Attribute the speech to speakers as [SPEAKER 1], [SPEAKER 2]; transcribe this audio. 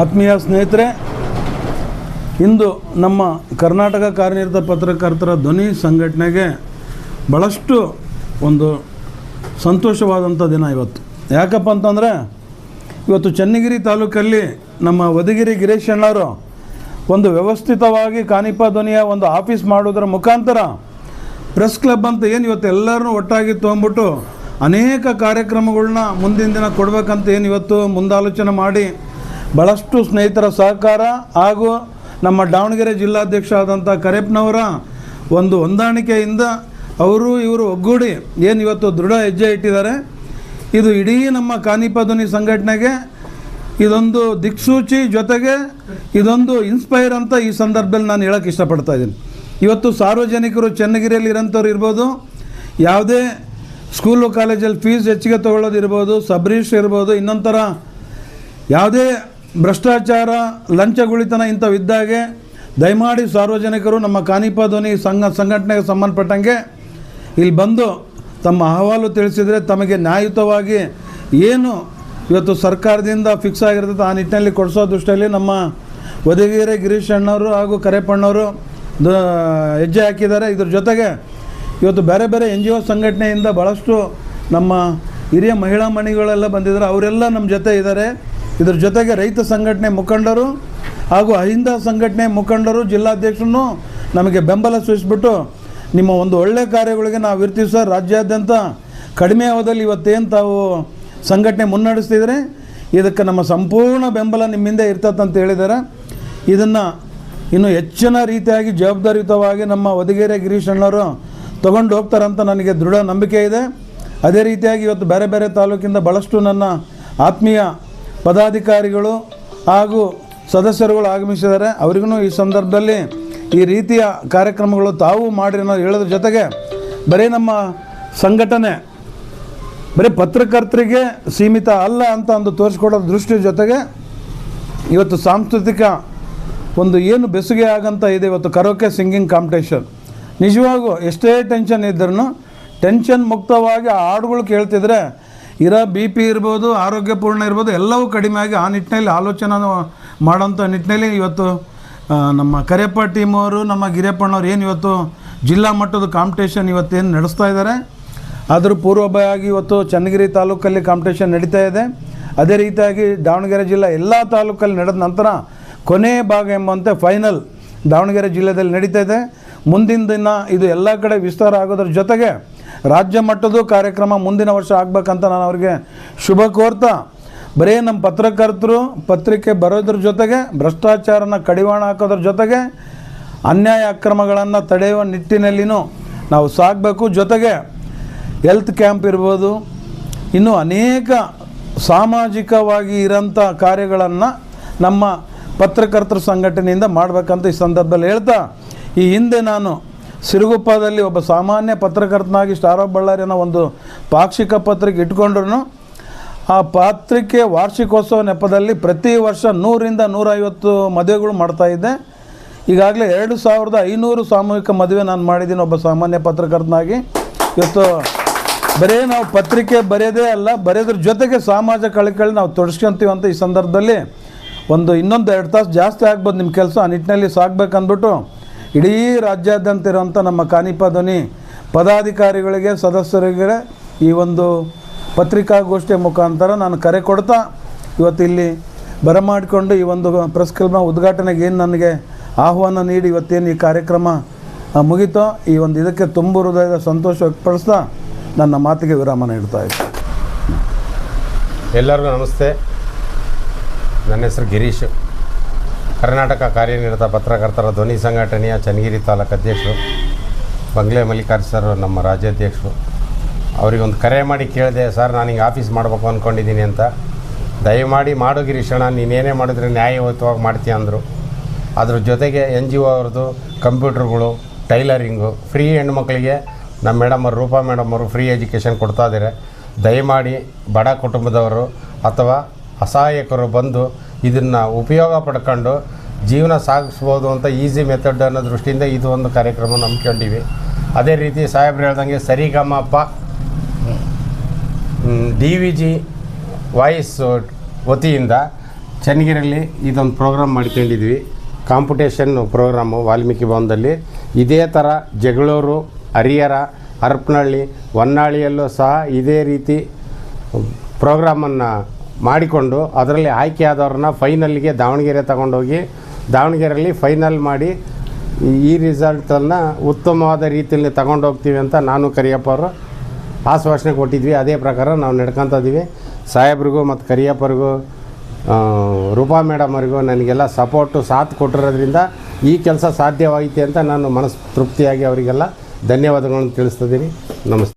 [SPEAKER 1] ಆತ್ಮೀಯ ಸ್ನೇಹಿತರೆ, ಇಂದು ನಮ್ಮ ಕರ್ನಾಟಕ ಕಾರ್ಯನಿರತ ಪತ್ರಕರ್ತರ ಧ್ವನಿ ಸಂಘಟನೆಗೆ ಭಾಳಷ್ಟು ಒಂದು ಸಂತೋಷವಾದಂಥ ದಿನ ಇವತ್ತು. ಯಾಕಪ್ಪ ಅಂತಂದರೆ, ಇವತ್ತು ಚನ್ನಗಿರಿ ತಾಲೂಕಲ್ಲಿ ನಮ್ಮ ವದಗಿರಿ ಗಿರೀಶ್ ಅಣ್ಣವರು ಒಂದು ವ್ಯವಸ್ಥಿತವಾಗಿ ಕಾನಿಪ ಧ್ವನಿಯ ಒಂದು ಆಫೀಸ್ ಮಾಡೋದರ ಮುಖಾಂತರ ಪ್ರೆಸ್ ಕ್ಲಬ್ ಅಂತ ಏನು ಇವತ್ತು ಎಲ್ಲರನ್ನೂ ಒಟ್ಟಾಗಿ ತೊಗೊಂಬಿಟ್ಟು ಅನೇಕ ಕಾರ್ಯಕ್ರಮಗಳನ್ನ ಮುಂದಿನ ದಿನ ಕೊಡಬೇಕಂತ ಏನು ಇವತ್ತು ಮುಂದಾಲೋಚನೆ ಮಾಡಿ ಭಾಳಷ್ಟು ಸ್ನೇಹಿತರ ಸಹಕಾರ ಹಾಗೂ ನಮ್ಮ ದಾವಣಗೆರೆ ಜಿಲ್ಲಾಧ್ಯಕ್ಷ ಆದಂಥ ಕರೆಪ್ನವರ ಒಂದು ಹೊಂದಾಣಿಕೆಯಿಂದ ಅವರು ಇವರು ಒಗ್ಗೂಡಿ ಏನು ಇವತ್ತು ದೃಢ ಹೆಜ್ಜೆ ಇಟ್ಟಿದ್ದಾರೆ. ಇದು ಇಡೀ ನಮ್ಮ ಕಾನಿಪಧ್ವನಿ ಸಂಘಟನೆಗೆ ಇದೊಂದು ದಿಕ್ಸೂಚಿ ಜೊತೆಗೆ ಇದೊಂದು ಇನ್ಸ್ಪೈರ್ ಅಂತ ಈ ಸಂದರ್ಭದಲ್ಲಿ ನಾನು ಹೇಳೋಕ್ಕೆ ಇಷ್ಟಪಡ್ತಾ ಇದ್ದೀನಿ. ಇವತ್ತು ಸಾರ್ವಜನಿಕರು ಚನ್ನಗಿರಿಯಲ್ಲಿ ಇರೋಂಥವ್ರು ಇರ್ಬೋದು, ಯಾವುದೇ ಸ್ಕೂಲು ಕಾಲೇಜಲ್ಲಿ ಫೀಸ್ ಹೆಚ್ಚಿಗೆ ತೊಗೊಳ್ಳೋದು ಇರ್ಬೋದು ಸಬ್ರೀಶ್ ಇರ್ಬೋದು, ಇನ್ನೊಂಥರ ಯಾವುದೇ ಭ್ರಷ್ಟಾಚಾರ, ಲಂಚಗುಳಿತನ ಇಂಥವಿದ್ದಾಗೆ, ದಯಮಾಡಿ ಸಾರ್ವಜನಿಕರು ನಮ್ಮ ಕಾನಿಪ ಧ್ವನಿ ಸಂಘ, ಸಂಘಟನೆಗೆ ಸಂಬಂಧಪಟ್ಟಂಗೆ ಇಲ್ಲಿ ಬಂದು ತಮ್ಮ ಅಹವಾಲು ತಿಳಿಸಿದರೆ ತಮಗೆ ನ್ಯಾಯಯುತವಾಗಿ ಏನು ಇವತ್ತು ಸರ್ಕಾರದಿಂದ ಫಿಕ್ಸ್ ಆಗಿರ್ತದೆ ಆ ನಿಟ್ಟಿನಲ್ಲಿ ಕೊಡಿಸೋ ದೃಷ್ಟಿಯಲ್ಲಿ ನಮ್ಮ ವದಗಿರೆ ಗಿರೀಶ್ ಅಣ್ಣವರು ಹಾಗೂ ಕರೆಪಣ್ಣವರು ಹೆಜ್ಜೆ ಹಾಕಿದ್ದಾರೆ. ಇದ್ರ ಜೊತೆಗೆ ಇವತ್ತು ಬೇರೆ ಬೇರೆ ಎನ್ ಜಿ ಒ ಸಂಘಟನೆಯಿಂದ ಭಾಳಷ್ಟು ನಮ್ಮ ಹಿರಿಯ ಮಹಿಳಾ ಮಣಿಗಳೆಲ್ಲ ಬಂದಿದ್ದಾರೆ. ಅವರೆಲ್ಲ ನಮ್ಮ ಜೊತೆ ಇದ್ದಾರೆ. ಇದ್ರ ಜೊತೆಗೆ ರೈತ ಸಂಘಟನೆ ಮುಖಂಡರು ಹಾಗೂ ಅಹಿಂದ ಸಂಘಟನೆ ಮುಖಂಡರು ಜಿಲ್ಲಾಧ್ಯಕ್ಷರನ್ನು ನಮಗೆ ಬೆಂಬಲ ಸೂಚಿಸ್ಬಿಟ್ಟು ನಿಮ್ಮ ಒಂದು ಒಳ್ಳೆಯ ಕಾರ್ಯಗಳಿಗೆ ನಾವು ಇರ್ತೀವಿ ಸರ್. ರಾಜ್ಯಾದ್ಯಂತ ಕಡಿಮೆ ಅವಧಿಯಲ್ಲಿ ಇವತ್ತೇನು ತಾವು ಸಂಘಟನೆ ಮುನ್ನಡೆಸ್ತಿದ್ರೆ ಇದಕ್ಕೆ ನಮ್ಮ ಸಂಪೂರ್ಣ ಬೆಂಬಲ ನಿಮ್ಮಿಂದ ಇರ್ತದಂತ ಹೇಳಿದ್ದಾರೆ ಇದನ್ನು ಇನ್ನು ಹೆಚ್ಚಿನ ರೀತಿಯಾಗಿ ಜವಾಬ್ದಾರಿಯುತವಾಗಿ ನಮ್ಮ ಒದಗೇರೆ ಗಿರೀಶ್ ಅಣ್ಣವರು ತೊಗೊಂಡು ಹೋಗ್ತಾರಂತ ನನಗೆ ದೃಢ ನಂಬಿಕೆ ಇದೆ. ಅದೇ ರೀತಿಯಾಗಿ ಇವತ್ತು ಬೇರೆ ಬೇರೆ ತಾಲೂಕಿಂದ ಭಾಳಷ್ಟು ನನ್ನ ಆತ್ಮೀಯ ಪದಾಧಿಕಾರಿಗಳು ಹಾಗೂ ಸದಸ್ಯರುಗಳು ಆಗಮಿಸಿದ್ದಾರೆ. ಅವರಿಗೂ ಈ ಸಂದರ್ಭದಲ್ಲಿ ಈ ರೀತಿಯ ಕಾರ್ಯಕ್ರಮಗಳು ತಾವು ಮಾಡಿ ಅನ್ನೋದು ಹೇಳೋದ್ರ ಜೊತೆಗೆ ಬರೀ ನಮ್ಮ ಸಂಘಟನೆ, ಬರೀ ಪತ್ರಕರ್ತರಿಗೆ ಸೀಮಿತ ಅಲ್ಲ ಅಂತ ಒಂದು ತೋರಿಸ್ಕೊಡೋ ದೃಷ್ಟಿ ಜೊತೆಗೆ ಇವತ್ತು ಸಾಂಸ್ಕೃತಿಕ ಒಂದು ಏನು ಬೆಸುಗೆ ಆಗಂತ ಇದೆ ಇವತ್ತು ಕರೋಕೆ ಸಿಂಗಿಂಗ್ ಕಾಂಪಿಟೇಷನ್. ನಿಜವಾಗೂ ಎಷ್ಟೇ ಟೆನ್ಷನ್ ಇದ್ರೂ ಟೆನ್ಷನ್ ಮುಕ್ತವಾಗಿ ಆ ಹಾಡುಗಳು ಕೇಳ್ತಿದ್ರೆ ಇರೋ ಬಿ ಪಿ ಇರ್ಬೋದು, ಆರೋಗ್ಯಪೂರ್ಣ ಇರ್ಬೋದು, ಎಲ್ಲವೂ ಕಡಿಮೆ ಆಗಿ ಆ ನಿಟ್ಟಿನಲ್ಲಿ ಆಲೋಚನೆ ಮಾಡೋಂಥ ನಿಟ್ಟಿನಲ್ಲಿ ಇವತ್ತು ನಮ್ಮ ಕರೆಯಪ್ಪ ಟೀಮ್ ಅವರು, ನಮ್ಮ ಗಿರಿಯಪ್ಪಣ್ಣವ್ರು ಏನು ಇವತ್ತು ಜಿಲ್ಲಾ ಮಟ್ಟದ ಕಾಂಪಿಟೇಷನ್ ಇವತ್ತೇನು ನಡೆಸ್ತಾ ಇದ್ದಾರೆ ಅದ್ರ ಪೂರ್ವಭಾವಿಯಾಗಿ ಇವತ್ತು ಚನ್ನಗಿರಿ ತಾಲೂಕಲ್ಲಿ ಕಾಂಪಿಟೇಷನ್ ನಡೀತಾ ಇದೆ. ಅದೇ ರೀತಿಯಾಗಿ ದಾವಣಗೆರೆ ಜಿಲ್ಲೆ ಎಲ್ಲ ತಾಲೂಕಲ್ಲಿ ನಡೆದ ನಂತರ ಕೊನೆ ಭಾಗ ಎಂಬಂತೆ ಫೈನಲ್ ದಾವಣಗೆರೆ ಜಿಲ್ಲೆಯಲ್ಲಿ ನಡೀತಾ ಇದೆ. ಮುಂದಿನ ದಿನ ಇದು ಎಲ್ಲ ಕಡೆ ವಿಸ್ತಾರ ಆಗೋದ್ರ ಜೊತೆಗೆ ರಾಜ್ಯ ಮಟ್ಟದ ಕಾರ್ಯಕ್ರಮ ಮುಂದಿನ ವರ್ಷ ಆಗ್ಬೇಕಂತ ನಾನು ಅವರಿಗೆ ಶುಭ ಕೋರ್ತಾ. ಬರೀ ನಮ್ಮ ಪತ್ರಕರ್ತರು ಪತ್ರಿಕೆ ಬರೋದ್ರ ಜೊತೆಗೆ, ಭ್ರಷ್ಟಾಚಾರನ ಕಡಿವಾಣ ಹಾಕೋದ್ರ ಜೊತೆಗೆ, ಅನ್ಯಾಯ ಅಕ್ರಮಗಳನ್ನು ತಡೆಯುವ ನಿಟ್ಟಿನಲ್ಲಿನೂ ನಾವು ಸಾಗಬೇಕು. ಜೊತೆಗೆ ಹೆಲ್ತ್ ಕ್ಯಾಂಪ್ ಇರ್ಬೋದು. ಇನ್ನೂ ಅನೇಕ ಸಾಮಾಜಿಕವಾಗಿ ಇರೋಂಥ ಕಾರ್ಯಗಳನ್ನು ನಮ್ಮ ಪತ್ರಕರ್ತರ ಸಂಘಟನೆಯಿಂದ ಮಾಡಬೇಕಂತ ಈ ಸಂದರ್ಭದಲ್ಲಿ ಹೇಳ್ತಾ. ಈ ಹಿಂದೆ ನಾನು ಸಿರುಗುಪ್ಪದಲ್ಲಿ ಒಬ್ಬ ಸಾಮಾನ್ಯ ಪತ್ರಕರ್ತನಾಗಿ ಸ್ಟಾರ್ ಆಫ್ ಬಳ್ಳಾರಿ ಒಂದು ಪಾಕ್ಷಿಕ ಪತ್ರಿಕೆ ಇಟ್ಕೊಂಡ್ರು ಆ ಪತ್ರಿಕೆ ವಾರ್ಷಿಕೋತ್ಸವ ನೆಪದಲ್ಲಿ ಪ್ರತಿ ವರ್ಷ ನೂರಿಂದ ನೂರೈವತ್ತು ಮದುವೆಗಳು ಮಾಡ್ತಾಯಿದ್ದೆ ಈಗಾಗಲೇ ಎರಡು ಸಾವಿರದ ಐನೂರು ಸಾಮೂಹಿಕ ಮದುವೆ ನಾನು ಮಾಡಿದ್ದೀನಿ ಒಬ್ಬ ಸಾಮಾನ್ಯ ಪತ್ರಕರ್ತನಾಗಿ. ಇವತ್ತು ಬರೀ ನಾವು ಪತ್ರಿಕೆ ಬರೆಯೋದೇ ಅಲ್ಲ, ಬರೆಯೋದ್ರ ಜೊತೆಗೆ ಸಮಾಜ ಕಳಕಳಿ ನಾವು ತೊಡಸ್ಕೊಂತೀವಿ ಅಂತ ಈ ಸಂದರ್ಭದಲ್ಲಿ ಒಂದು ಇನ್ನೊಂದು ಎರಡು ತಾಸು ಜಾಸ್ತಿ ಆಗ್ಬೋದು ನಿಮ್ಮ ಕೆಲಸ ಆ ನಿಟ್ಟಿನಲ್ಲಿ ಸಾಕ್ಬೇಕಂದ್ಬಿಟ್ಟು ಇಡೀ ರಾಜ್ಯಾದ್ಯಂತ ಇರುವಂಥ ನಮ್ಮ ಕಾನಿಪ ಧ್ವನಿ ಪದಾಧಿಕಾರಿಗಳಿಗೆ ಸದಸ್ಯರಿಗೆ ಈ ಒಂದು ಪತ್ರಿಕಾಗೋಷ್ಠಿಯ ಮುಖಾಂತರ ನಾನು ಕರೆ ಕೊಡ್ತಾ ಇವತ್ತು ಇಲ್ಲಿ ಬರಮಾಡಿಕೊಂಡು ಈ ಒಂದು ಪ್ರೆಸ್ ಕ್ಲಬ್ನ ಉದ್ಘಾಟನೆಗೆ ಏನು ನನಗೆ ಆಹ್ವಾನ ನೀಡಿ ಇವತ್ತೇನು ಈ ಕಾರ್ಯಕ್ರಮ ಮುಗಿತೋ, ಈ ಒಂದು ಇದಕ್ಕೆ ತುಂಬ ಹೃದಯದ ಸಂತೋಷ ವ್ಯಕ್ತಪಡಿಸ್ತಾ ನನ್ನ ಮಾತಿಗೆ ವಿರಾಮ ನೀಡ್ತಾ ಇದ್ದೆ.
[SPEAKER 2] ಎಲ್ಲರಿಗೂ ನಮಸ್ತೆ. ನನ್ನ ಹೆಸರು ಗಿರೀಶ್. ಕರ್ನಾಟಕ ಕಾರ್ಯನಿರತ ಪತ್ರಕರ್ತರ ಧ್ವನಿ ಸಂಘಟನೆಯ ಚನ್ನಗಿರಿ ತಾಲೂಕು ಅಧ್ಯಕ್ಷರು, ಬಂಗ್ಲೆ ಮಲ್ಲಿಕಾರ್ಜುನ್ ಸರ್ ನಮ್ಮ ರಾಜ್ಯಾಧ್ಯಕ್ಷರು. ಅವರಿಗೊಂದು ಕರೆ ಮಾಡಿ ಕೇಳಿದೆ, ಸರ್, ನಾನು ಹಿಂಗೆ ಆಫೀಸ್ ಮಾಡಬೇಕು ಅಂದ್ಕೊಂಡಿದ್ದೀನಿ ಅಂತ. ದಯಮಾಡಿ ಮಾಡು ಗಿರೀಶಣ್ಣ ನೀನೇನೇ ಮಾಡಿದ್ರೆ ನ್ಯಾಯಯುತವಾಗಿ ಮಾಡ್ತೀಯ ಅಂದರು. ಅದ್ರ ಜೊತೆಗೆ ಎನ್ ಜಿ ಒ ಅವ್ರದ್ದು ಕಂಪ್ಯೂಟ್ರುಗಳು, ಟೈಲರಿಂಗು, ಫ್ರೀ ಹೆಣ್ಮಕ್ಳಿಗೆ ನಮ್ಮ ಮೇಡಮ್ ಅವರು, ರೂಪಾ ಮೇಡಮ್ ಅವರು ಫ್ರೀ ಎಜುಕೇಷನ್ ಕೊಡ್ತಾ ಇದ್ದಾರೆ ದಯಮಾಡಿ ಬಡ ಕುಟುಂಬದವರು ಅಥವಾ ಅಸಹಾಯಕರು ಬಂದು ಇದನ್ನು ಉಪಯೋಗ ಪಡ್ಕೊಂಡು ಜೀವನ ಸಾಗಿಸ್ಬೋದು ಅಂತ ಈಸಿ ಮೆಥಡ್ ಅನ್ನೋ ದೃಷ್ಟಿಯಿಂದ ಇದು ಒಂದು ಕಾರ್ಯಕ್ರಮ ನಂಬ್ಕೊಂಡಿವಿ. ಅದೇ ರೀತಿ ಸಾಹೇಬ್ರು ಹೇಳ್ದಂಗೆ Sarigamapa D V G voice ವತಿಯಿಂದ ಚನ್ನಗಿರಲ್ಲಿ ಇದೊಂದು ಪ್ರೋಗ್ರಾಮ್ ಮಾಡ್ಕೊಂಡಿದ್ವಿ. ಕಾಂಪಿಟೇಷನ್ ಪ್ರೋಗ್ರಾಮು ವಾಲ್ಮೀಕಿ ಭವನದಲ್ಲಿ. ಇದೇ ಥರ ಜಗಳೂರು ಹರಿಹರ ಹರಪನಹಳ್ಳಿ ಹೊನ್ನಾಳಿಯಲ್ಲೂ ಸಹ ಇದೇ ರೀತಿ ಪ್ರೋಗ್ರಾಮನ್ನು ಮಾಡಿಕೊಂಡು ಅದರಲ್ಲಿ ಆಯ್ಕೆಯಾದವ್ರನ್ನ ಫೈನಲ್ಗೆ ದಾವಣಗೆರೆ ತಗೊಂಡೋಗಿ ದಾವಣಗೆರೆಯಲ್ಲಿ ಫೈನಲ್ ಮಾಡಿ ಈ- ರಿಸಲ್ಟನ್ನು ಉತ್ತಮವಾದ ರೀತಿಯಲ್ಲಿ ತಗೊಂಡೋಗ್ತೀವಿ ಅಂತ ನಾನು ಕರಿಯಪ್ಪ ಅವರು ಆಶ್ವಾಸನೆ ಕೊಟ್ಟಿದ್ವಿ. ಅದೇ ಪ್ರಕಾರ ನಾವು ನಡ್ಕೊತ ಇದೀವಿ. ಸಾಹೇಬ್ರಿಗೂ ಮತ್ತು ಕರಿಯಪ್ಪರಿಗೂ ರೂಪಾ ಮೇಡಮ್ ಅವರಿಗೂ ನನಗೆಲ್ಲ ಸಪೋರ್ಟು, ಸಾಥ್ ಕೊಟ್ಟಿರೋದ್ರಿಂದ ಈ ಕೆಲಸ ಸಾಧ್ಯವಾಯಿತು ಅಂತ ನಾನು ಮನಸ್ಸು ತೃಪ್ತಿಯಾಗಿ ಅವರಿಗೆಲ್ಲ ಧನ್ಯವಾದಗಳನ್ನು ತಿಳಿಸ್ತಿದ್ದೀನಿ ನಮಸ್ತೆ.